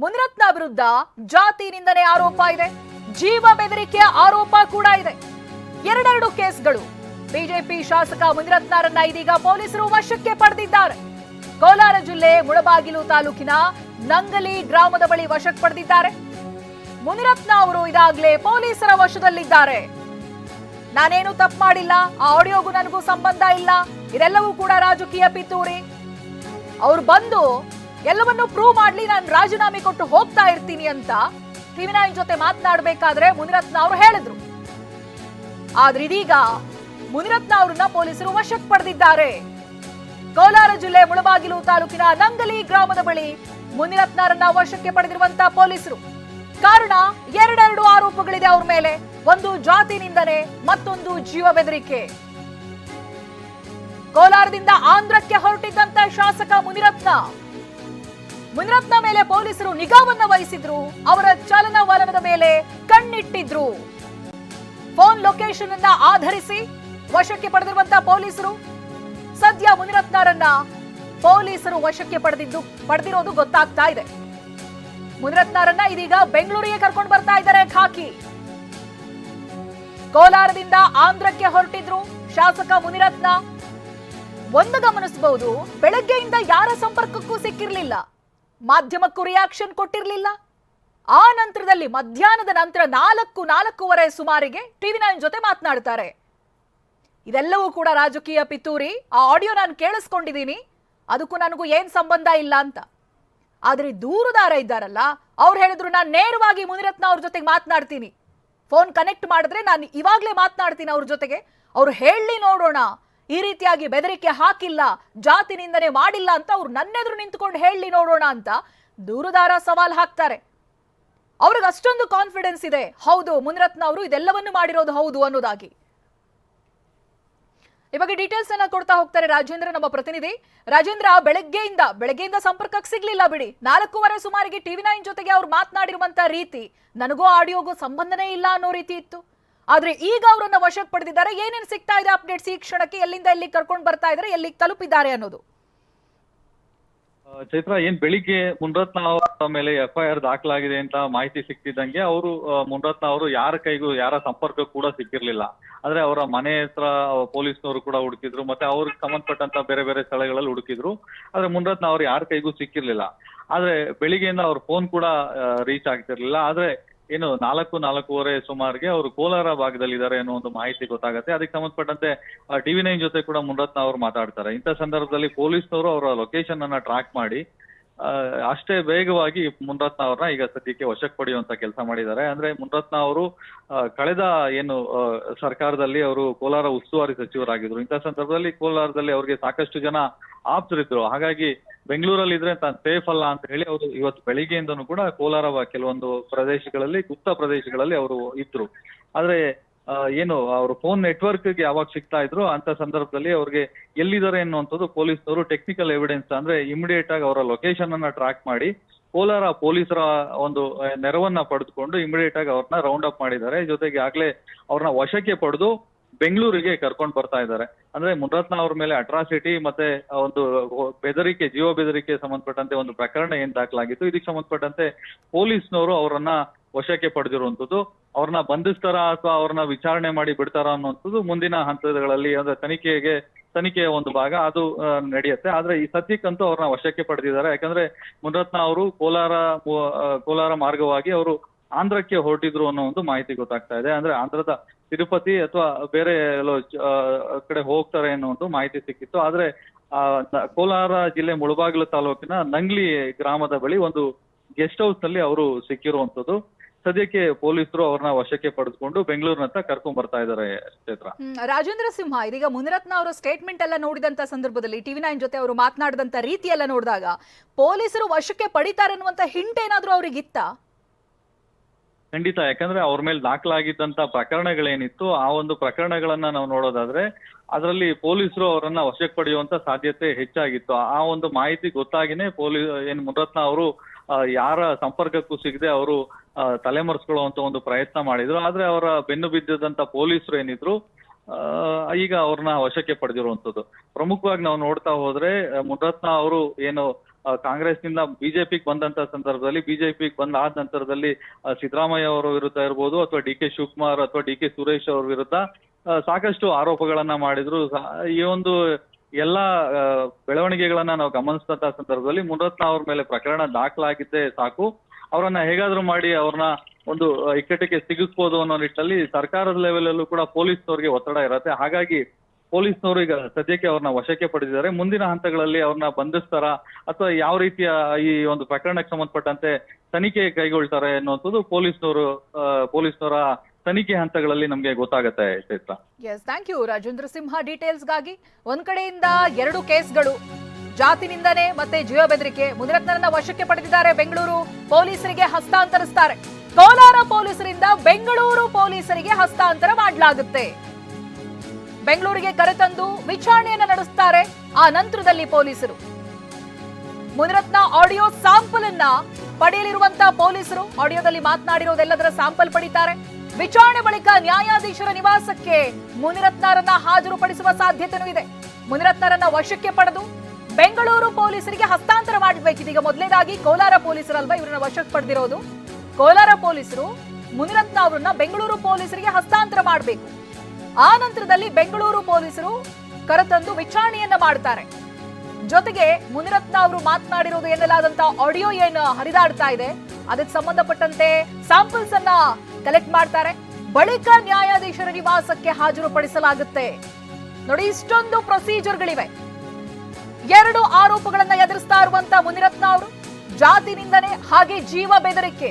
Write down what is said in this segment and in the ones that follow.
ಮುನಿರತ್ನ ವಿರುದ್ಧ ಜಾತಿ ನಿಂದನೆ ಆರೋಪ ಇದೆ. ಜೀವ ಬೆದರಿಕೆಯ ಆರೋಪ ಕೂಡ ಇದೆ. ಎರಡೆರಡು ಕೇಸ್ಗಳು. ಬಿಜೆಪಿ ಶಾಸಕ ಮುನಿರತ್ನರನ್ನ ಇದೀಗ ಪೊಲೀಸರು ವಶಕ್ಕೆ ಪಡೆದಿದ್ದಾರೆ. ಕೋಲಾರ ಜಿಲ್ಲೆ ಮುಳಬಾಗಿಲು ತಾಲೂಕಿನ ನಂಗಲಿ ಗ್ರಾಮದ ಬಳಿ ವಶಕ್ಕೆ ಪಡೆದಿದ್ದಾರೆ. ಮುನಿರತ್ನ ಅವರು ಇದಾಗಲೇ ಪೊಲೀಸರ ವಶದಲ್ಲಿದ್ದಾರೆ. ನಾನೇನು ತಪ್ಪು ಮಾಡಿಲ್ಲ? ಆ ಆಡಿಯೋಗೂ ನನಗೂ ಸಂಬಂಧ ಇಲ್ಲ. ಇದೆಲ್ಲವೂ ಕೂಡ ರಾಜಕೀಯ ಪಿತೂರಿ. ಅವ್ರು ಬಂದು ಎಲ್ಲವನ್ನೂ ಪ್ರೂವ್ ಮಾಡ್ಲಿ, ನಾನು ರಾಜೀನಾಮೆ ಕೊಟ್ಟು ಹೋಗ್ತಾ ಇರ್ತೀನಿ ಅಂತ ಟಿವಿ ಜೊತೆ ಮಾತನಾಡಬೇಕಾದ್ರೆ ಮುನಿರತ್ನ ಅವರು ಹೇಳಿದ್ರು. ಆದ್ರೆ ಇದೀಗ ಮುನಿರತ್ನ ಅವರನ್ನ ಪೊಲೀಸರು ವಶಕ್ಕೆ ಪಡೆದಿದ್ದಾರೆ. ಕೋಲಾರ ಜಿಲ್ಲೆ ಮುಳಬಾಗಿಲು ತಾಲೂಕಿನ ನಂಗಲಿ ಗ್ರಾಮದ ಬಳಿ ಮುನಿರತ್ನರನ್ನ ವಶಕ್ಕೆ ಪಡೆದಿರುವಂತಹ ಪೊಲೀಸರು. ಕಾರಣ ಎರಡೆರಡು ಆರೋಪಗಳಿದೆ ಅವ್ರ ಮೇಲೆ. ಒಂದು ಜಾತಿ ನಿಂದನೆ ಮತ್ತೊಂದು ಜೀವ ಬೆದರಿಕೆ ಕೋಲಾರದಿಂದ ಆಂಧ್ರಕ್ಕೆ ಹೊರಟಿದ್ದಂತ ಶಾಸಕ ಮುನಿರತ್ನ. ಮುನಿರತ್ನ ಮೇಲೆ ಪೊಲೀಸರು ನಿಗಾವನ್ನ ವಹಿಸಿದ್ರು. ಅವರ ಚಲನವಲನದ ಮೇಲೆ ಕಣ್ಣಿಟ್ಟಿದ್ರು. ಫೋನ್ ಲೊಕೇಶನ್ ಅನ್ನ ಆಧರಿಸಿ ವಶಕ್ಕೆ ಪಡೆದಿರುವಂತಹ ಪೊಲೀಸರು. ಸದ್ಯ ಮುನಿರತ್ನರನ್ನ ಪೊಲೀಸರು ವಶಕ್ಕೆ ಪಡೆದಿದ್ದು, ಪಡೆದಿರೋದು ಗೊತ್ತಾಗ್ತಾ ಇದೆ. ಮುನಿರತ್ನರನ್ನ ಇದೀಗ ಬೆಂಗಳೂರಿಗೆ ಕರ್ಕೊಂಡು ಬರ್ತಾ ಇದ್ದಾರೆ ಖಾಕಿ. ಕೋಲಾರದಿಂದ ಆಂಧ್ರಕ್ಕೆ ಹೊರಟಿದ್ರು ಶಾಸಕ ಮುನಿರತ್ನ. ಒಂದು ಗಮನಿಸಬಹುದು ಬೆಳಗ್ಗೆಯಿಂದ ಯಾರ ಸಂಪರ್ಕಕ್ಕೂ ಸಿಕ್ಕಿರ್ಲಿಲ್ಲ. ಮಾಧ್ಯಮಕ್ಕೂ ರಿಯಾಕ್ಷನ್ ಕೊಟ್ಟಿರಲಿಲ್ಲ. ಆ ನಂತರದಲ್ಲಿ ಮಧ್ಯಾಹ್ನದ ನಂತರ ನಾಲ್ಕು, ನಾಲ್ಕೂವರೆ ಸುಮಾರಿಗೆ ಟಿವಿ ನೈನ್ ಜೊತೆ ಮಾತನಾಡ್ತಾರೆ. ಇದೆಲ್ಲವೂ ಕೂಡ ರಾಜಕೀಯ ಪಿತೂರಿ. ಆ ಆಡಿಯೋ ನಾನು ಕೇಳಿಸ್ಕೊಂಡಿದ್ದೀನಿ ಅದಕ್ಕೂ ನನಗೂ ಏನ್ ಸಂಬಂಧ ಇಲ್ಲ ಅಂತ. ಆದ್ರೆ ದೂರುದಾರ ಇದ್ದಾರಲ್ಲ, ಅವ್ರು ಹೇಳಿದ್ರು ನಾನು ನೇರವಾಗಿ ಮುನಿರತ್ನ ಅವ್ರ ಜೊತೆಗೆ ಮಾತನಾಡ್ತೀನಿ. ಫೋನ್ ಕನೆಕ್ಟ್ ಮಾಡಿದ್ರೆ ನಾನು ಇವಾಗ್ಲೇ ಮಾತನಾಡ್ತೀನಿ ಅವ್ರ ಜೊತೆಗೆ. ಅವ್ರು ಹೇಳಿ ನೋಡೋಣ. ಈ ರೀತಿಯಾಗಿ ಬೆದರಿಕೆ ಹಾಕಿಲ್ಲ ಜಾತಿ ನಿಂದನೆ ಮಾಡಿಲ್ಲ ಅಂತ ಅವ್ರು ನನ್ನೆದುರು ನಿಂತ್ಕೊಂಡು ಹೇಳಿ ನೋಡೋಣ ಅಂತ ದೂರುದಾರ ಸವಾಲ್ ಹಾಕ್ತಾರೆ. ಅವ್ರಿಗೆ ಅಷ್ಟೊಂದು ಕಾನ್ಫಿಡೆನ್ಸ್ ಇದೆ. ಹೌದು, ಮುನ್ರತ್ನ ಅವರು ಇದೆಲ್ಲವನ್ನು ಮಾಡಿರೋದು ಹೌದು ಅನ್ನೋದಾಗಿ. ಈ ಬಗ್ಗೆ ಡೀಟೇಲ್ಸ್ ಅನ್ನ ಕೊಡ್ತಾ ಹೋಗ್ತಾರೆ ರಾಜೇಂದ್ರ ನಮ್ಮ ಪ್ರತಿನಿಧಿ. ರಾಜೇಂದ್ರ, ಬೆಳಗ್ಗೆಯಿಂದ ಬೆಳಗ್ಗೆಯಿಂದ ಸಂಪರ್ಕಕ್ಕೆ ಸಿಗ್ಲಿಲ್ಲ ಬಿಡಿ. ನಾಲ್ಕೂವರೆ ಸುಮಾರಿಗೆ ಟಿವಿ ನೈನ್ ಜೊತೆಗೆ ಅವ್ರು ಮಾತನಾಡಿರುವಂತ ರೀತಿ. ನನಗೂ ಆಡಿಯೋಗೂ ಸಂಬಂಧನೇ ಇಲ್ಲ ಅನ್ನೋ ರೀತಿ ಇತ್ತು. ಆದ್ರೆ ಈಗ ಅವರನ್ನ ವಶಕ್ಕೆ ಪಡೆದಿದ್ದಾರೆ. ಏನೇನು ಸಿಗ್ತಾ ಇದೆ ಅಪ್ಡೇಟ್ಸ್ ಈ ಕ್ಷಣಕ್ಕೆ? ಎಲ್ಲಿಂದ ಎಲ್ಲಿಗೆ ಕರ್ಕೊಂಡು ಬರ್ತಾ ಇದ್ದಾರೆ ಎಲ್ಲಿ ತಲುಪಿದ್ದಾರೆ ಅನ್ನೋದು. ಚೈತ್ರ, ಏನ್ ಬೆಳಿಗ್ಗೆ ಮುನ್ರತ್ನ ಅವರ ಮೇಲೆ ಎಫ್ ಐ ದಾಖಲಾಗಿದೆ ಅಂತ ಮಾಹಿತಿ ಸಿಕ್ತಿದ್ದಂಗೆ ಅವರು ಮುನ್ರತ್ನ ಅವರು ಯಾರ ಕೈಗೂ ಯಾರ ಸಂಪರ್ಕ ಕೂಡ ಸಿಕ್ಕಿರ್ಲಿಲ್ಲ. ಆದ್ರೆ ಅವರ ಮನೆ ಹತ್ರ ಪೊಲೀಸ್ನವರು ಕೂಡ ಹುಡುಕಿದ್ರು, ಮತ್ತೆ ಅವ್ರಿಗೆ ಸಂಬಂಧಪಟ್ಟಂತ ಬೇರೆ ಬೇರೆ ಸ್ಥಳಗಳಲ್ಲಿ ಹುಡುಕಿದ್ರು. ಆದ್ರೆ ಮುನ್ರತ್ನ ಅವ್ರು ಯಾರ ಕೈಗೂ ಸಿಕ್ಕಿರ್ಲಿಲ್ಲ. ಆದ್ರೆ ಬೆಳಿಗ್ಗೆಯಿಂದ ಅವ್ರ ಫೋನ್ ಕೂಡ ರೀಚ್ ಆಗ್ತಿರ್ಲಿಲ್ಲ. ಆದ್ರೆ ಏನು, ನಾಲ್ಕು, ನಾಲ್ಕೂವರೆ ಸುಮಾರಿಗೆ ಅವರು ಕೋಲಾರ ಭಾಗದಲ್ಲಿ ಇದ್ದಾರೆ ಅನ್ನೋ ಒಂದು ಮಾಹಿತಿ ಗೊತ್ತಾಗುತ್ತೆ. ಅದಕ್ಕೆ ಸಂಬಂಧಪಟ್ಟಂತೆ ಟಿವಿ ನೈನ್ ಜೊತೆ ಕೂಡ ಮುನರತ್ನ ಅವರು ಮಾತಾಡ್ತಾರೆ. ಇಂಥ ಸಂದರ್ಭದಲ್ಲಿ ಪೊಲೀಸ್ನವರು ಅವರ ಲೊಕೇಶನ್ ಅನ್ನ ಟ್ರ್ಯಾಕ್ ಮಾಡಿ ಅಷ್ಟೇ ವೇಗವಾಗಿ ಮುನರತ್ನ ಅವ್ರನ್ನ ಈಗ ಸದ್ಯಕ್ಕೆ ವಶಕ್ಕೆ ಪಡೆಯುವಂತ ಕೆಲಸ ಮಾಡಿದ್ದಾರೆ. ಅಂದ್ರೆ ಮುನರತ್ನ ಅವರು ಕಳೆದ, ಏನು ಸರ್ಕಾರದಲ್ಲಿ ಅವರು ಕೋಲಾರ ಉಸ್ತುವಾರಿ ಸಚಿವರಾಗಿದ್ರು. ಇಂಥ ಸಂದರ್ಭದಲ್ಲಿ ಕೋಲಾರದಲ್ಲಿ ಅವ್ರಿಗೆ ಸಾಕಷ್ಟು ಜನ ಆಪ್ತರಿದ್ರು ಹಾಗಾಗಿ ಬೆಂಗಳೂರಲ್ಲಿ ಇದ್ರೆ ತಾನು ಸೇಫ್ ಅಲ್ಲ ಅಂತ ಹೇಳಿ ಅವರು ಇವತ್ತು ಬೆಳಿಗ್ಗೆಯಿಂದನೂ ಕೂಡ ಕೋಲಾರ ವ- ಕೆಲವೊಂದು ಪ್ರದೇಶಗಳಲ್ಲಿ, ಗುಪ್ತ ಪ್ರದೇಶಗಳಲ್ಲಿ ಅವರು ಇದ್ರು. ಆದ್ರೆ ಏನು, ಅವರು ಫೋನ್ ನೆಟ್ವರ್ಕ್ಗೆ ಯಾವಾಗ ಸಿಗ್ತಾ ಇದ್ರು, ಅಂತ ಸಂದರ್ಭದಲ್ಲಿ ಅವ್ರಿಗೆ ಎಲ್ಲಿದ್ದಾರೆ ಅನ್ನುವಂಥದ್ದು ಪೊಲೀಸ್ನವರು ಟೆಕ್ನಿಕಲ್ ಎವಿಡೆನ್ಸ್ ಅಂದ್ರೆ ಇಮಿಡಿಯೇಟ್ ಆಗಿ ಅವರ ಲೊಕೇಶನ್ ಅನ್ನ ಟ್ರ್ಯಾಕ್ ಮಾಡಿ, ಕೋಲಾರ ಪೊಲೀಸರ ಒಂದು ನೆರವನ್ನ ಪಡೆದುಕೊಂಡು ಇಮಿಡಿಯೇಟ್ ಆಗಿ ಅವ್ರನ್ನ ರೌಂಡ್ ಅಪ್ ಮಾಡಿದ್ದಾರೆ. ಜೊತೆಗೆ ಆಗ್ಲೇ ಅವ್ರನ್ನ ವಶಕ್ಕೆ ಪಡೆದು ಬೆಂಗಳೂರಿಗೆ ಕರ್ಕೊಂಡು ಬರ್ತಾ ಇದ್ದಾರೆ. ಅಂದ್ರೆ ಮುನ್ರತ್ನ ಅವ್ರ ಮೇಲೆ ಅಟ್ರಾಸಿಟಿ ಮತ್ತೆ ಒಂದು ಬೆದರಿಕೆ, ಜೀವ ಬೆದರಿಕೆ ಸಂಬಂಧಪಟ್ಟಂತೆ ಒಂದು ಪ್ರಕರಣ ಏನ್ ದಾಖಲಾಗಿತ್ತು, ಇದಕ್ಕೆ ಸಂಬಂಧಪಟ್ಟಂತೆ ಪೊಲೀಸ್ನವರು ಅವರನ್ನ ವಶಕ್ಕೆ ಪಡೆದಿರುವಂತದ್ದು ಅವ್ರನ್ನ ಬಂಧಿಸ್ತಾರ ಅಥವಾ ಅವ್ರನ್ನ ವಿಚಾರಣೆ ಮಾಡಿ ಬಿಡ್ತಾರ ಅನ್ನುವಂಥದ್ದು ಮುಂದಿನ ಹಂತಗಳಲ್ಲಿ ಅಂದ್ರೆ ತನಿಖೆಗೆ, ತನಿಖೆಯ ಒಂದು ಭಾಗ ಅದು ನಡೆಯುತ್ತೆ. ಆದ್ರೆ ಈ ಸದ್ಯಕ್ಕಂತೂ ಅವ್ರನ್ನ ವಶಕ್ಕೆ ಪಡೆದಿದ್ದಾರೆ. ಯಾಕಂದ್ರೆ ಮುನ್ರತ್ನ ಅವರು ಕೋಲಾರ ಕೋಲಾರ ಮಾರ್ಗವಾಗಿ ಅವರು ಆಂಧ್ರಕ್ಕೆ ಹೊರಟಿದ್ರು ಅನ್ನೋ ಒಂದು ಮಾಹಿತಿ ಗೊತ್ತಾಗ್ತಾ ಇದೆ. ಅಂದ್ರೆ ಆಂಧ್ರದ ತಿರುಪತಿ ಅಥವಾ ಬೇರೆ ಎಲ್ಲೋ ಕಡೆ ಹೋಗ್ತಾರೆ ಅನ್ನೋ ಒಂದು ಮಾಹಿತಿ ಸಿಕ್ಕಿತ್ತು. ಆದ್ರೆ ಆ, ಕೋಲಾರ ಜಿಲ್ಲೆ ಮುಳಬಾಗಿಲು ತಾಲೂಕಿನ ನಂಗ್ಲಿ ಗ್ರಾಮದ ಬಳಿ ಒಂದು ಗೆಸ್ಟ್ ಹೌಸ್ನಲ್ಲಿ ಅವರು ಸಿಕ್ಕಿರುವಂತದ್ದು ಸದ್ಯಕ್ಕೆ ಪೊಲೀಸರು ಅವ್ರನ್ನ ವಶಕ್ಕೆ ಪಡೆದುಕೊಂಡು ಬೆಂಗಳೂರಿನತ್ತ ಕರ್ಕೊಂಡ್ ಬರ್ತಾ ಇದ್ದಾರೆ ಚೈತ್ರ ರಾಜೇಂದ್ರ ಸಿಂಹ ಇದೀಗ ಮುನಿರತ್ನ ಅವರ ಸ್ಟೇಟ್ಮೆಂಟ್ ಎಲ್ಲ ನೋಡಿದಂತ ಸಂದರ್ಭದಲ್ಲಿ ಟಿವಿ ನೈನ್ ಜೊತೆ ಅವರು ಮಾತನಾಡಿದಂತ ರೀತಿ ಎಲ್ಲ ನೋಡಿದಾಗ ಪೊಲೀಸರು ವಶಕ್ಕೆ ಪಡಿತಾರೆ ಅನ್ನುವಂತ ಹಿಂಟ್ ಏನಾದ್ರೂ ಅವ್ರಿಗಿತ್ತ? ಖಂಡಿತ. ಯಾಕಂದ್ರೆ ಅವ್ರ ಮೇಲೆ ದಾಖಲಾಗಿದ್ದಂತ ಪ್ರಕರಣಗಳೇನಿತ್ತು ಆ ಒಂದು ಪ್ರಕರಣಗಳನ್ನ ನಾವು ನೋಡೋದಾದ್ರೆ ಅದರಲ್ಲಿ ಪೊಲೀಸರು ಅವರನ್ನ ವಶಕ್ಕೆ ಪಡೆಯುವಂತ ಸಾಧ್ಯತೆ ಹೆಚ್ಚಾಗಿತ್ತು. ಆ ಒಂದು ಮಾಹಿತಿ ಗೊತ್ತಾಗಿನೇ ಪೊಲೀಸ್ ಏನ್ ಮುರತ್ನ ಅವರು ಯಾರ ಸಂಪರ್ಕಕ್ಕೂ ಸಿಗದೆ ಅವರು ತಲೆಮರೆಸ್ಕೊಳ್ಳುವಂತ ಒಂದು ಪ್ರಯತ್ನ ಮಾಡಿದ್ರು. ಆದ್ರೆ ಅವರ ಬೆನ್ನು ಬಿದ್ದಿದ್ದಂತ ಪೊಲೀಸರು ಏನಿದ್ರು ಈಗ ಅವ್ರನ್ನ ವಶಕ್ಕೆ ಪಡೆದಿರುವಂತದ್ದು. ಪ್ರಮುಖವಾಗಿ ನಾವು ನೋಡ್ತಾ ಹೋದ್ರೆ ಮುರತ್ನ ಅವರು ಏನು ಕಾಂಗ್ರೆಸ್ನಿಂದ ಬಿಜೆಪಿಗೆ ಬಂದಂತ ಸಂದರ್ಭದಲ್ಲಿ ಬಿಜೆಪಿಗೆ ಬಂದ ಆದ ನಂತರದಲ್ಲಿ ಸಿದ್ದರಾಮಯ್ಯ ಅವರ ವಿರುದ್ಧ ಇರ್ಬೋದು ಅಥವಾ ಡಿ ಕೆ ಶಿವಕುಮಾರ್ ಅಥವಾ ಡಿ ಕೆ ಸುರೇಶ್ ಅವರ ವಿರುದ್ಧ ಸಾಕಷ್ಟು ಆರೋಪಗಳನ್ನ ಮಾಡಿದ್ರು. ಈ ಒಂದು ಎಲ್ಲಾ ಬೆಳವಣಿಗೆಗಳನ್ನ ನಾವು ಗಮನಿಸಿದಂತ ಸಂದರ್ಭದಲ್ಲಿ ಮುನರತ್ನ ಅವ್ರ ಮೇಲೆ ಪ್ರಕರಣ ದಾಖಲಾಗಿದ್ದೇ ಸಾಕು. ಅವರನ್ನ ಹೇಗಾದ್ರೂ ಮಾಡಿ ಅವ್ರನ್ನ ಒಂದು ಇಕ್ಕಟ್ಟಿಗೆ ಸಿಗಿಸ್ಬೋದು ಅನ್ನೋ ನಿಟ್ಟಿನಲ್ಲಿ ಸರ್ಕಾರದ ಲೆವೆಲ್ ಅಲ್ಲೂ ಕೂಡ ಪೊಲೀಸ್ನವ್ರಿಗೆ ಒತ್ತಡ ಇರತ್ತೆ. ಹಾಗಾಗಿ ಪೊಲೀಸ್ನವರು ಈಗ ಸದ್ಯಕ್ಕೆ ಅವ್ರನ್ನ ವಶಕ್ಕೆ ಪಡೆದಿದ್ದಾರೆ. ಮುಂದಿನ ಹಂತಗಳಲ್ಲಿ ಅವ್ರನ್ನ ಬಂಧಿಸ್ತಾರ ಅಥವಾ ಯಾವ ರೀತಿಯ ಈ ಒಂದು ಪ್ರಕರಣಕ್ಕೆ ಸಂಬಂಧಪಟ್ಟಂತೆ ತನಿಖೆ ಕೈಗೊಳ್ತಾರೆ ಅನ್ನುವಂಥದ್ದು ಪೊಲೀಸ್ನವರು ಪೊಲೀಸ್ನವರ ತನಿಖೆ ಹಂತಗಳಲ್ಲಿ ನಮಗೆ ಗೊತ್ತಾಗುತ್ತೆ Chaitra. Yes thank you Rajendra Simha. ಡೀಟೇಲ್ಸ್ಗಾಗಿ ಒಂದ್ ಕಡೆಯಿಂದ ಎರಡು ಕೇಸ್ಗಳು. ಜಾತಿ ನಿಂದನೆ ಮತ್ತೆ ಜೀವ ಬೆದರಿಕೆ. ಮುನಿರತ್ನರನ್ನ ವಶಕ್ಕೆ ಪಡೆದಿದ್ದಾರೆ ಬೆಂಗಳೂರು ಪೊಲೀಸರಿಗೆ ಹಸ್ತಾಂತರಿಸ್ತಾರೆ. ಕೋಲಾರ ಪೊಲೀಸರಿಂದ ಬೆಂಗಳೂರು ಪೊಲೀಸರಿಗೆ ಹಸ್ತಾಂತರ ಮಾಡಲಾಗುತ್ತೆ. ಬೆಂಗಳೂರಿಗೆ ಕರೆತಂದು ವಿಚಾರಣೆಯನ್ನು ನಡೆಸುತ್ತಾರೆ ಆ ನಂತರದಲ್ಲಿ ಪೊಲೀಸರು. ಮುನಿರತ್ನ ಆಡಿಯೋ ಸ್ಯಾಂಪಲ್ ಅನ್ನ ಪಡೆಯಲಿರುವಂತಹ ಪೊಲೀಸರು ಆಡಿಯೋದಲ್ಲಿ ಮಾತನಾಡಿರೋದೆಲ್ಲದರ ಸ್ಯಾಂಪಲ್ ಪಡಿತಾರೆ. ವಿಚಾರಣೆ ಬಳಿಕ ನ್ಯಾಯಾಧೀಶರ ನಿವಾಸಕ್ಕೆ ಮುನಿರತ್ನರನ್ನ ಹಾಜರುಪಡಿಸುವ ಸಾಧ್ಯತೆನೂ ಇದೆ. ಮುನಿರತ್ನರನ್ನ ವಶಕ್ಕೆ ಪಡೆದು ಬೆಂಗಳೂರು ಪೊಲೀಸರಿಗೆ ಹಸ್ತಾಂತರ ಮಾಡಬೇಕಿದೆ ಈಗ ಮೊದಲೇದಾಗಿ ಕೋಲಾರ ಪೊಲೀಸರಲ್ವಾ ಇವರನ್ನ ವಶಕ್ಕೆ ಪಡೆದಿರೋದು? ಕೋಲಾರ ಪೊಲೀಸರು ಮುನಿರತ್ನ ಅವರನ್ನ ಬೆಂಗಳೂರು ಪೊಲೀಸರಿಗೆ ಹಸ್ತಾಂತರ ಮಾಡಬೇಕು. ಆ ನಂತರದಲ್ಲಿ ಬೆಂಗಳೂರು ಪೊಲೀಸರು ಕರೆತಂದು ವಿಚಾರಣೆಯನ್ನ ಮಾಡ್ತಾರೆ ಜೊತೆಗೆ ಮುನಿರತ್ನ ಅವರು ಮಾತನಾಡಿರೋದು ಎನ್ನಲಾದಂತ ಆಡಿಯೋ ಏನು ಹರಿದಾಡ್ತಾ ಇದೆ. ಅದಕ್ಕೆ ಸಂಬಂಧಪಟ್ಟಂತೆ ಸ್ಯಾಂಪಲ್ಸ್ ಅನ್ನ ಕಲೆಕ್ಟ್ ಮಾಡ್ತಾರೆ. ಬಳಿಕ ನ್ಯಾಯಾಧೀಶರ ನಿವಾಸಕ್ಕೆ ಹಾಜರುಪಡಿಸಲಾಗುತ್ತೆ. ನೋಡಿ, ಇಷ್ಟೊಂದು ಪ್ರೊಸೀಜರ್ಗಳಿವೆ ಎರಡು ಆರೋಪಗಳನ್ನ ಎದುರಿಸ್ತಾ ಇರುವಂತ ಮುನಿರತ್ನ ಅವರು ಜಾತಿ ನಿಂದನೆ ಹಾಗೆ ಜೀವ ಬೆದರಿಕೆ.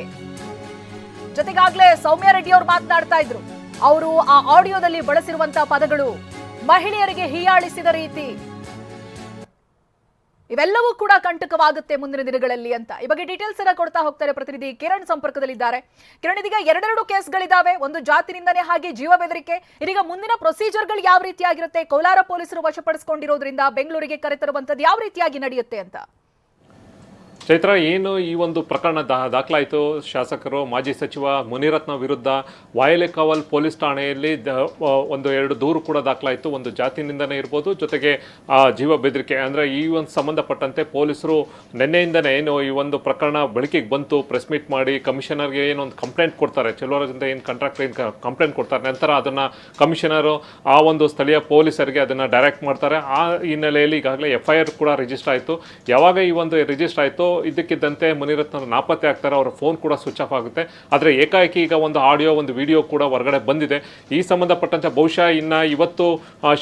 ಜೊತೆಗಾಗ್ಲೇ ಸೌಮ್ಯ ರೆಡ್ಡಿ ಅವರು ಮಾತನಾಡ್ತಾ ಇದ್ರು. ಅವರು ಆ ಆಡಿಯೋದಲ್ಲಿ ಬಳಸಿರುವಂತಹ ಪದಗಳು ಮಹಿಳೆಯರಿಗೆ ಹೀಯಾಳಿಸಿದ ರೀತಿ. ಇವೆಲ್ಲವೂ ಕೂಡ ಕಂಟಕವಾಗುತ್ತೆ ಮುಂದಿನ ದಿನಗಳಲ್ಲಿ ಅಂತ. ಈ ಬಗ್ಗೆ ಡೀಟೇಲ್ಸ್ ಎಲ್ಲ ಕೊಡ್ತಾ ಹೋಗ್ತಾರೆ ಪ್ರತಿನಿಧಿ ಕಿರಣ್ ಸಂಪರ್ಕದಲ್ಲಿದ್ದಾರೆ. ಕಿರಣ್, ಇದೀಗ ಎರಡೆರಡು ಕೇಸ್ಗಳಿದ್ದಾವೆ ಒಂದು ಜಾತಿನಿಂದನೇ ಹಾಗೆ ಜೀವ ಬೆದರಿಕೆ. ಇದೀಗ ಮುಂದಿನ ಪ್ರೊಸೀಜರ್ಗಳು ಯಾವ ರೀತಿಯಾಗಿರುತ್ತೆ? ಕೋಲಾರ ಪೊಲೀಸರು ವಶಪಡಿಸಿಕೊಂಡಿರೋದ್ರಿಂದ ಬೆಂಗಳೂರಿಗೆ ಕರೆತರುವಂತದ್ದು ಯಾವ ರೀತಿಯಾಗಿ ನಡೆಯುತ್ತೆ ಅಂತ? ಚೈತ್ರ ಏನು ಈ ಒಂದು ಪ್ರಕರಣ ದಾ ದಾಖಲಾಯಿತು? ಶಾಸಕರು ಮಾಜಿ ಸಚಿವ ಮುನಿರತ್ನ ವಿರುದ್ಧ ವಾಯಲೆಕಾವಲ್ ಪೊಲೀಸ್ ಠಾಣೆಯಲ್ಲಿ ದ ಒಂದು ಎರಡು ದೂರು ಕೂಡ ದಾಖಲಾಯಿತು. ಒಂದು ಜಾತಿನಿಂದನೇ ಇರ್ಬೋದು. ಜೊತೆಗೆ ಆ, ಜೀವ ಬೆದರಿಕೆ ಅಂದರೆ ಈ ಒಂದು ಸಂಬಂಧಪಟ್ಟಂತೆ ಪೊಲೀಸರು ನಿನ್ನೆಯಿಂದನೇ ಏನು ಈ ಒಂದು ಪ್ರಕರಣ ಬೆಳಕಿಗೆ ಬಂತು. ಪ್ರೆಸ್ ಮೀಟ್ ಮಾಡಿ ಕಮಿಷನರ್ಗೆ ಏನು ಒಂದು ಕಂಪ್ಲೇಂಟ್ ಕೊಡ್ತಾರೆ. ಚಲುವರದಿಂದ ಏನು ಕಾಂಟ್ರಾಕ್ಟ್ ಏನು ಕಂಪ್ಲೇಂಟ್ ಕೊಡ್ತಾರೆ. ನಂತರ ಅದನ್ನು ಕಮಿಷನರು ಆ ಒಂದು ಸ್ಥಳೀಯ ಪೊಲೀಸರಿಗೆ ಅದನ್ನು ಡೈರೆಕ್ಟ್ ಮಾಡ್ತಾರೆ. ಆ ಹಿನ್ನೆಲೆಯಲ್ಲಿ ಈಗಾಗಲೇ ಎಫ್ ಐ ಆರ್ ಕೂಡ ರಿಜಿಸ್ಟರ್ ಆಯಿತು. ಯಾವಾಗ ಈ ಒಂದು ರಿಜಿಸ್ಟರ್ ಆಯಿತು ಇದಕ್ಕಿದ್ದಂತೆ ಮುನಿರತ್ನ ನಾಪತ್ತೆ ಆಗ್ತಾರೆ, ಅವರ ಫೋನ್ ಕೂಡ ಸ್ವಿಚ್ ಆಫ್ ಆಗುತ್ತೆ. ಆದರೆ ಏಕಾಏಕಿ ಈಗ ಒಂದು ಆಡಿಯೋ ಒಂದು ವಿಡಿಯೋ ಕೂಡ ಹೊರಗಡೆ ಬಂದಿದೆ. ಈ ಸಂಬಂಧಪಟ್ಟಂತೆ ಬಹುಶಃ ಇನ್ನು ಇವತ್ತು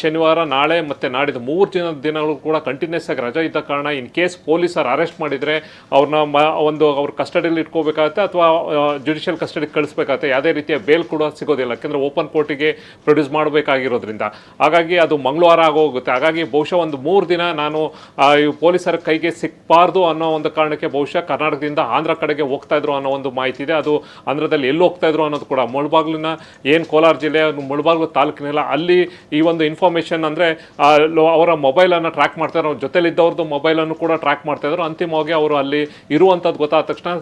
ಶನಿವಾರ, ನಾಳೆ ಮತ್ತು ನಾಡಿದ್ದು ಮೂರು ದಿನ ದಿನಗಳು ಕೂಡ ಕಂಟಿನ್ಯೂಸ್ ಆಗಿ ರಜೆ ಇದ್ದ ಕಾರಣ ಇನ್ ಕೇಸ್ ಪೊಲೀಸರು ಅರೆಸ್ಟ್ ಮಾಡಿದರೆ ಅವ್ರನ್ನ ಮ, ಒಂದು ಅವ್ರ ಕಸ್ಟಡಿಯಲ್ಲಿ ಇಟ್ಕೋಬೇಕಾಗತ್ತೆ ಅಥವಾ ಜುಡಿಷಿಯಲ್ ಕಸ್ಟಡಿಗೆ ಕಳಿಸ್ಬೇಕಾಗತ್ತೆ. ಯಾವುದೇ ರೀತಿಯ ಬೇಲ್ ಕೂಡ ಸಿಗೋದಿಲ್ಲ. ಯಾಕೆಂದರೆ ಓಪನ್ ಕೋರ್ಟಿಗೆ ಪ್ರೊಡ್ಯೂಸ್ ಮಾಡಬೇಕಾಗಿರೋದ್ರಿಂದ. ಹಾಗಾಗಿ ಅದು ಮಂಗಳವಾರ ಆಗೋಗುತ್ತೆ. ಹಾಗಾಗಿ ಬಹುಶಃ ಒಂದು ಮೂರು ದಿನ ನಾನು ಪೊಲೀಸರ ಕೈಗೆ ಸಿಕ್ಕಬಾರ್ದು ಅನ್ನೋ ಒಂದು ಕಾರಣಕ್ಕೆ ಬಹುಶಃ ಕರ್ನಾಟಕದಿಂದ ಆಂಧ್ರ ಕಡೆಗೆ ಹೋಗ್ತಾ ಇದ್ರು ಅನ್ನೋ ಒಂದು ಮಾಹಿತಿ ಇದೆ. ಅದು ಆಂಧ್ರದಲ್ಲಿ ಎಲ್ಲಿ ಹೋಗ್ತಾ ಇದ್ರು ಅನ್ನೋದು ಕೂಡ ಮುಳಬಾಗ್ಲಿನ ಏನು ಕೋಲಾರ ಜಿಲ್ಲೆ ಮುಳಬಾಗ್ಲು ತಾಲೂಕಿನಲ್ಲ, ಅಲ್ಲಿ ಈ ಒಂದು ಇನ್ಫಾರ್ಮೇಷನ್ ಅಂದರೆ ಅವರ ಮೊಬೈಲನ್ನು ಟ್ರ್ಯಾಕ್ ಮಾಡ್ತಾ ಇದ್ರು. ಅವ್ರ ಜೊತೆಲಿದ್ದವ್ರದ್ದು ಮೊಬೈಲನ್ನು ಕೂಡ ಟ್ರ್ಯಾಕ್ ಮಾಡ್ತಾ ಇದ್ರು. ಅಂತಿಮವಾಗಿ ಅವರು ಅಲ್ಲಿ ಇರುವಂಥದ್ದು ಗೊತ್ತಾದ ತಕ್ಷಣ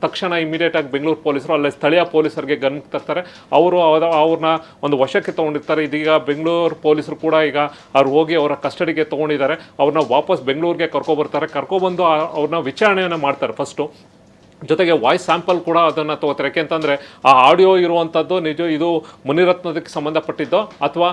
ತಕ್ಷಣ ಇಮಿಡಿಯೇಟ್ ಆಗಿ ಬೆಂಗಳೂರು ಪೊಲೀಸರು, ಅಲ್ಲಿ ಸ್ಥಳೀಯ ಪೊಲೀಸರಿಗೆ ಗಮನಕ್ಕೆ ತರ್ತಾರೆ. ಅವರು ಅವ- ಅವ್ರನ್ನ ಒಂದು ವಶಕ್ಕೆ ತೊಗೊಂಡಿರ್ತಾರೆ. ಇದೀಗ ಬೆಂಗಳೂರು ಪೊಲೀಸರು ಕೂಡ ಈಗ ಅವ್ರು ಹೋಗಿ ಅವರ ಕಸ್ಟಡಿಗೆ ತಗೊಂಡಿದ್ದಾರೆ. ಅವ್ರನ್ನ ವಾಪಸ್ ಬೆಂಗಳೂರಿಗೆ ಕರ್ಕೊಬರ್ತಾರೆ ಕರ್ಕೊಬಂದು ಅವ್ರನ್ನ ವಿಚಾರಣೆಯನ್ನು ಮಾಡ್ತಾರೆ ಫಸ್ಟು ಜೊತೆಗೆ ವಾಯ್ಸ್ ಸ್ಯಾಂಪಲ್ ಕೂಡ ಅದನ್ನು ತಗೋತಾರೆ ಯಾಕೆಂತಂದರೆ ಆ ಆಡಿಯೋ ಇರುವಂಥದ್ದು ನಿಜ ಇದು ಮುನಿರತ್ನದಕ್ಕೆ ಸಂಬಂಧಪಟ್ಟಿದ್ದು ಅಥವಾ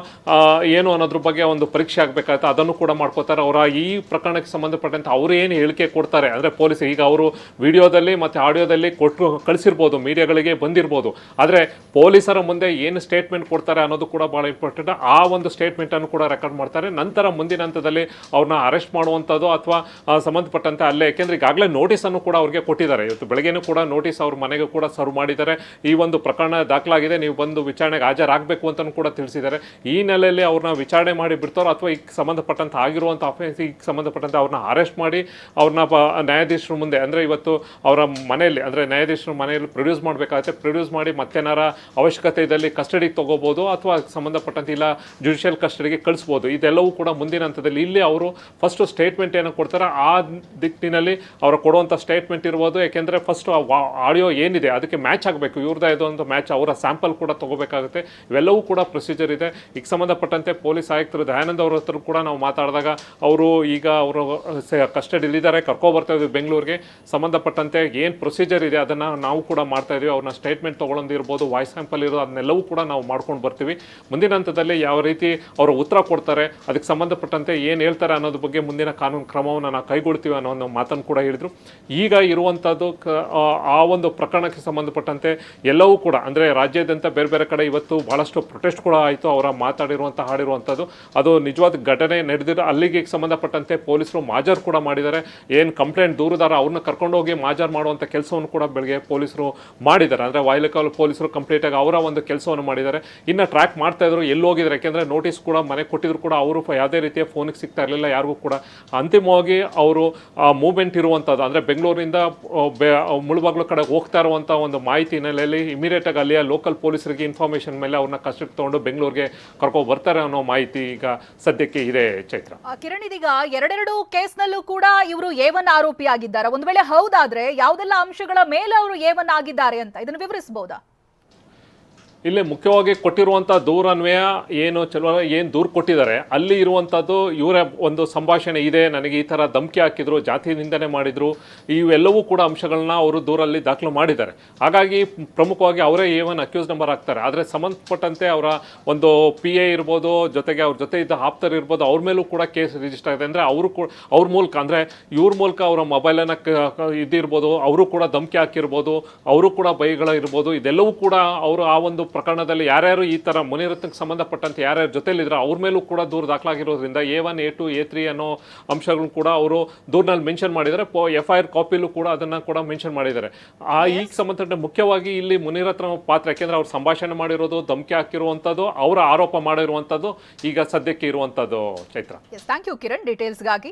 ಏನು ಅನ್ನೋದ್ರ ಬಗ್ಗೆ ಒಂದು ಪರೀಕ್ಷೆ ಆಗಬೇಕಾಗುತ್ತೆ ಅದನ್ನು ಕೂಡ ಮಾಡ್ಕೋತಾರೆ. ಅವರ ಈ ಪ್ರಕರಣಕ್ಕೆ ಸಂಬಂಧಪಟ್ಟಂತೆ ಅವರು ಏನು ಹೇಳಿಕೆ ಕೊಡ್ತಾರೆ, ಅಂದರೆ ಪೊಲೀಸ್ ಈಗ ಅವರು ವಿಡಿಯೋದಲ್ಲಿ ಮತ್ತು ಆಡಿಯೋದಲ್ಲಿ ಕೊಟ್ಟು ಕಳಿಸಿರ್ಬೋದು, ಮೀಡಿಯಾಗಳಿಗೆ ಬಂದಿರ್ಬೋದು. ಆದರೆ ಪೊಲೀಸರ ಮುಂದೆ ಏನು ಸ್ಟೇಟ್ಮೆಂಟ್ ಕೊಡ್ತಾರೆ ಅನ್ನೋದು ಕೂಡ ಭಾಳ ಇಂಪಾರ್ಟೆಂಟ್ ಆ ಒಂದು ಸ್ಟೇಟ್ಮೆಂಟನ್ನು ಕೂಡ ರೆಕಾರ್ಡ್ ಮಾಡ್ತಾರೆ. ನಂತರ ಮುಂದಿನ ಹಂತದಲ್ಲಿ ಅವ್ರನ್ನ ಅರೆಸ್ಟ್ ಮಾಡುವಂಥದ್ದು ಅಥವಾ ಸಂಬಂಧಪಟ್ಟಂತೆ ಅಲ್ಲೇ ಏಕೆಂದರೆ ಈಗಾಗಲೇ ನೋಟಿಸನ್ನು ಕೂಡ ಅವ್ರಿಗೆ ಕೊಟ್ಟಿದ್ದಾರೆ ಇವತ್ತು ಬೆಳಗ್ಗೆನೂ ಕೂಡ ನೋಟಿಸ್ ಅವ್ರ ಮನೆಗೂ ಕೂಡ ಸರ್ವ್ ಮಾಡಿದ್ದಾರೆ. ಈ ಒಂದು ಪ್ರಕರಣ ದಾಖಲಾಗಿದೆ. ನೀವು ಬಂದು ವಿಚಾರಣೆಗೆ ಹಾಜರಾಗಬೇಕು ಅಂತಲೂ ಕೂಡ ತಿಳಿಸಿದ್ದಾರೆ. ಈ ನೆಲೆಯಲ್ಲಿ ಅವ್ರನ್ನ ವಿಚಾರಣೆ ಮಾಡಿ ಬಿಡ್ತಾರೋ ಅಥವಾ ಈಗ ಸಂಬಂಧಪಟ್ಟಂತೆ ಆಗಿರುವಂಥ ಅಫೆನ್ಸಿಗೆ ಸಂಬಂಧಪಟ್ಟಂತೆ ಅವ್ರನ್ನ ಅರೆಸ್ಟ್ ಮಾಡಿ ಅವ್ರನ್ನ ನ್ಯಾಯಾಧೀಶರ ಮುಂದೆ, ಅಂದರೆ ಇವತ್ತು ಅವರ ಮನೆಯಲ್ಲಿ, ಅಂದರೆ ನ್ಯಾಯಾಧೀಶರ ಮನೆಯಲ್ಲಿ ಪ್ರೊಡ್ಯೂಸ್ ಮಾಡಬೇಕಾಗುತ್ತೆ. ಪ್ರೊಡ್ಯೂಸ್ ಮಾಡಿ ಮತ್ತೇನಾರ ಅವಶ್ಯಕತೆ ಇದ್ದಲ್ಲಿ ಕಸ್ಟಡಿಗೆ ತಗೋಬೋದು ಅಥವಾ ಸಂಬಂಧಪಟ್ಟಂತೆ ಇಲ್ಲ ಜುಡಿಷಿಯಲ್ ಕಸ್ಟಡಿಗೆ ಕಳಿಸ್ಬೋದು. ಇದೆಲ್ಲವೂ ಕೂಡ ಮುಂದಿನ ಹಂತದಲ್ಲಿ ಇಲ್ಲಿ ಅವರು ಫಸ್ಟು ಸ್ಟೇಟ್ಮೆಂಟ್ ಏನೋ ಕೊಡ್ತಾರೆ. ಆ ದಿಕ್ಕಿನಲ್ಲಿ ಅವರು ಕೊಡುವಂಥ ಸ್ಟೇಟ್ಮೆಂಟ್ ಇರ್ಬೋದು. ಯಾಕೆಂದರೆ ಫಸ್ಟ್ ಆಡಿಯೋ ಏನಿದೆ, ಅದಕ್ಕೆ ಮ್ಯಾಚ್ ಆಗಬೇಕು. ಇವ್ರದ್ದು ಇದು ಒಂದು ಮ್ಯಾಚ್ ಅವರ ಸ್ಯಾಂಪಲ್ ಕೂಡ ತಗೋಬೇಕಾಗುತ್ತೆ. ಇವೆಲ್ಲವೂ ಕೂಡ ಪ್ರೊಸೀಜರ್ ಇದೆ. ಈಗ ಸಂಬಂಧಪಟ್ಟಂತೆ ಪೊಲೀಸ್ ಆಯುಕ್ತರು, ದಯಾನಂದ್ ಅವ್ರ ಹತ್ರ ಕೂಡ ನಾವು ಮಾತಾಡಿದಾಗ ಅವರು ಈಗ ಅವರು ಕಸ್ಟಡಿಲಿದ್ದಾರೆ ಕರ್ಕೊಬರ್ತಾ ಇದ್ವಿ ಬೆಂಗಳೂರಿಗೆ. ಸಂಬಂಧಪಟ್ಟಂತೆ ಏನು ಪ್ರೊಸೀಜರ್ ಇದೆ, ಅದನ್ನು ನಾವು ಕೂಡ ಮಾಡ್ತಾ ಇದೀವಿ. ಅವ್ರನ್ನ ಸ್ಟೇಟ್ಮೆಂಟ್ ತೊಗೊಳೊಂದಿರ್ಬೋದು ವಾಯ್ಸ್ ಸ್ಯಾಂಪಲ್ ಇರೋದು, ಅದನ್ನೆಲ್ಲವೂ ಕೂಡ ನಾವು ಮಾಡ್ಕೊಂಡು ಬರ್ತೀವಿ. ಮುಂದಿನ ಹಂತದಲ್ಲಿ ಯಾವ ರೀತಿ ಅವರು ಉತ್ತರ ಕೊಡ್ತಾರೆ, ಅದಕ್ಕೆ ಸಂಬಂಧಪಟ್ಟಂತೆ ಏನು ಹೇಳ್ತಾರೆ ಅನ್ನೋದ್ರ ಬಗ್ಗೆ ಮುಂದಿನ ಕಾನೂನು ಕ್ರಮವನ್ನು ನಾವು ಕೈಗೊಳ್ತೀವಿ ಅನ್ನೋ ಒಂದು ಮಾತನ್ನು ಕೂಡ ಹೇಳಿದರು. ಈಗ ಇರುವಂಥದ್ದು ಆ, ಒಂದು ಪ್ರಕರಣಕ್ಕೆ ಸಂಬಂಧಪಟ್ಟಂತೆ ಎಲ್ಲವೂ ಕೂಡ ಅಂದರೆ ರಾಜ್ಯಾದ್ಯಂತ ಬೇರೆ ಬೇರೆ ಕಡೆ ಇವತ್ತು ಭಾಳಷ್ಟು ಪ್ರೊಟೆಸ್ಟ್ ಕೂಡ ಆಯಿತು ಅವರ ಮಾತಾಡಿರುವಂಥ ಹಾಡಿರುವಂಥದ್ದು ಅದು ನಿಜವಾದ ಘಟನೆ ನಡೆದಿರೋ ಅಲ್ಲಿಗೆ ಸಂಬಂಧಪಟ್ಟಂತೆ ಪೊಲೀಸರು ಮಾಜರ್ ಕೂಡ ಮಾಡಿದ್ದಾರೆ. ಏನು ಕಂಪ್ಲೇಂಟ್ ದೂರದಾರ ಅವ್ರನ್ನ ಕರ್ಕೊಂಡೋಗಿ ಮಾಜರ್ ಮಾಡುವಂಥ ಕೆಲಸವನ್ನು ಕೂಡ ಬೆಳಗ್ಗೆ ಪೊಲೀಸರು ಮಾಡಿದ್ದಾರೆ. ಅಂದರೆ ವಾಯ್ಲಕಾಲ್ ಪೊಲೀಸರು ಕಂಪ್ಲೀಟಾಗಿ ಅವರ ಒಂದು ಕೆಲಸವನ್ನು ಮಾಡಿದ್ದಾರೆ. ಇನ್ನು ಟ್ರ್ಯಾಕ್ ಮಾಡ್ತಾ ಇದ್ರು ಎಲ್ಲಿ ಹೋಗಿದ್ದಾರೆ? ಯಾಕೆಂದರೆ ನೋಟಿಸ್ ಕೂಡ ಮನೆ ಕೊಟ್ಟಿದ್ರು ಕೂಡ ಅವರು ಯಾವುದೇ ರೀತಿಯ ಫೋನಿಗೆ ಸಿಗ್ತಾ ಇರಲಿಲ್ಲ ಯಾರಿಗೂ ಕೂಡ. ಅಂತಿಮವಾಗಿ ಅವರು ಮೂವ್ಮೆಂಟ್ ಇರುವಂಥದ್ದು ಅಂದರೆ ಬೆಂಗಳೂರಿನಿಂದ ಮುಳುಬಾಗ್ಲು ಕಡೆ ಹೋಗ್ತಾ ಇರುವಂಥ ಒಂದು ಮಾಹಿತಿ ಹಿನ್ನೆಲೆಯಲ್ಲಿ ಇಮಿಡಿಯೇಟಾಗಿ ಅಲ್ಲಿಯ ಲೋಕಲ್ ಪೊಲೀಸರಿಗೆ ಇನ್ಫಾರ್ಮೇಷನ್ ಮೇಲೆ ಅವ್ರನ್ನ ಕಷ್ಟಕ್ಕೆ ತೊಗೊಂಡು ಬೆಂಗಳೂರಿಗೆ ಕರ್ಕೊಂಡು ಬರ್ತಾರೆ ಅನ್ನೋ ಮಾಹಿತಿ ಈಗ ಸದ್ಯಕ್ಕೆ ಇದೆ ಚೈತ್ರ. ಕಿರಣ್, ಇದೀಗ ಎರಡೆರಡು ಕೇಸ್ನಲ್ಲೂ ಕೂಡ ಇವರು ಏವನ್ ಆರೋಪಿಯಾಗಿದ್ದಾರೆ. ಒಂದು ವೇಳೆ ಹೌದಾದ್ರೆ ಯಾವುದೆಲ್ಲ ಅಂಶಗಳ ಮೇಲೆ ಅವರು ಏವನ್ ಆಗಿದ್ದಾರೆ ಅಂತ ಇದನ್ನು ವಿವರಿಸಬಹುದಾ ಇಲ್ಲಿ ಮುಖ್ಯವಾಗಿ ಕೊಟ್ಟಿರುವಂಥ ದೂರನ್ವಯ ಏನು ಚಲೋ ಏನು ದೂರು ಕೊಟ್ಟಿದ್ದಾರೆ, ಅಲ್ಲಿ ಇರುವಂಥದ್ದು ಇವರ ಒಂದು ಸಂಭಾಷಣೆ ಇದೆ, ನನಗೆ ಈ ಥರ ಧಮಕಿ ಹಾಕಿದ್ರು, ಜಾತಿ ನಿಂದನೆ ಮಾಡಿದರು, ಇವೆಲ್ಲವೂ ಕೂಡ ಅಂಶಗಳನ್ನ ಅವರು ದೂರಲ್ಲಿ ದಾಖಲು ಮಾಡಿದ್ದಾರೆ. ಹಾಗಾಗಿ ಪ್ರಮುಖವಾಗಿ ಅವರೇ ಎ ಒನ್ ಅಕ್ಯೂಸ್ ನಂಬರ್ ಆಗ್ತಾರೆ ಆದರೆ ಸಂಬಂಧಪಟ್ಟಂತೆ ಅವರ ಒಂದು ಪಿ ಎ ಇರ್ಬೋದು, ಜೊತೆಗೆ ಅವ್ರ ಜೊತೆ ಇದ್ದ ಆಪ್ತರು ಇರ್ಬೋದು, ಅವ್ರ ಮೇಲೂ ಕೂಡ ಕೇಸ್ ರಿಜಿಸ್ಟರ್ ಆಗಿದೆ ಅಂದರೆ ಅವರು ಕೂಡ, ಅವ್ರ ಮೂಲಕ, ಅಂದರೆ ಇವ್ರ ಮೂಲಕ ಅವರ ಮೊಬೈಲನ್ನು ಇದಿರ್ಬೋದು ಅವರು ಕೂಡ ಧಮಕಿ ಹಾಕಿರ್ಬೋದು, ಅವರು ಕೂಡ ಬೈಗಳ ಇರ್ಬೋದು, ಇದೆಲ್ಲವೂ ಕೂಡ ಅವರು ಆ ಒಂದು ಪ್ರಕರಣದಲ್ಲಿ ಯಾರ್ಯಾರು ಈ ಥರ ಮುನಿರತ್ನಕ್ಕೆ ಸಂಬಂಧಪಟ್ಟಂತೆ ಯಾರ್ಯಾರ ಜೊತೆಲಿದ್ರೆ ಅವ್ರ ಮೇಲೂ ಕೂಡ ದೂರು ದಾಖಲಾಗಿರೋದ್ರಿಂದ A one A two A three ಅನ್ನೋ ಅಂಶಗಳು ಕೂಡ ಅವರು ದೂರಿನಲ್ಲಿ ಮೆನ್ಷನ್ ಮಾಡಿದ್ದಾರೆ. ಎಫ್ ಐ ಆರ್ ಕಾಪಿಲೂ ಕೂಡ ಅದನ್ನು ಕೂಡ ಮೆನ್ಷನ್ ಮಾಡಿದ್ದಾರೆ. ಆ, ಈಗ ಸಂಬಂಧಪಟ್ಟ ಮುಖ್ಯವಾಗಿ ಇಲ್ಲಿ ಮುನಿರತ್ನ ಪಾತ್ರ, ಯಾಕೆಂದ್ರೆ ಅವ್ರು ಸಂಭಾಷಣೆ ಮಾಡಿರೋದು, ಧಮಕಿ ಹಾಕಿರುವಂಥದ್ದು ಅವರ ಆರೋಪ ಮಾಡಿರುವಂಥದ್ದು ಈಗ ಸದ್ಯಕ್ಕೆ ಇರುವಂಥದ್ದು ಚೈತ್ರ. Thank you Kiran. ಡೀಟೇಲ್ಸ್ಗಾಗಿ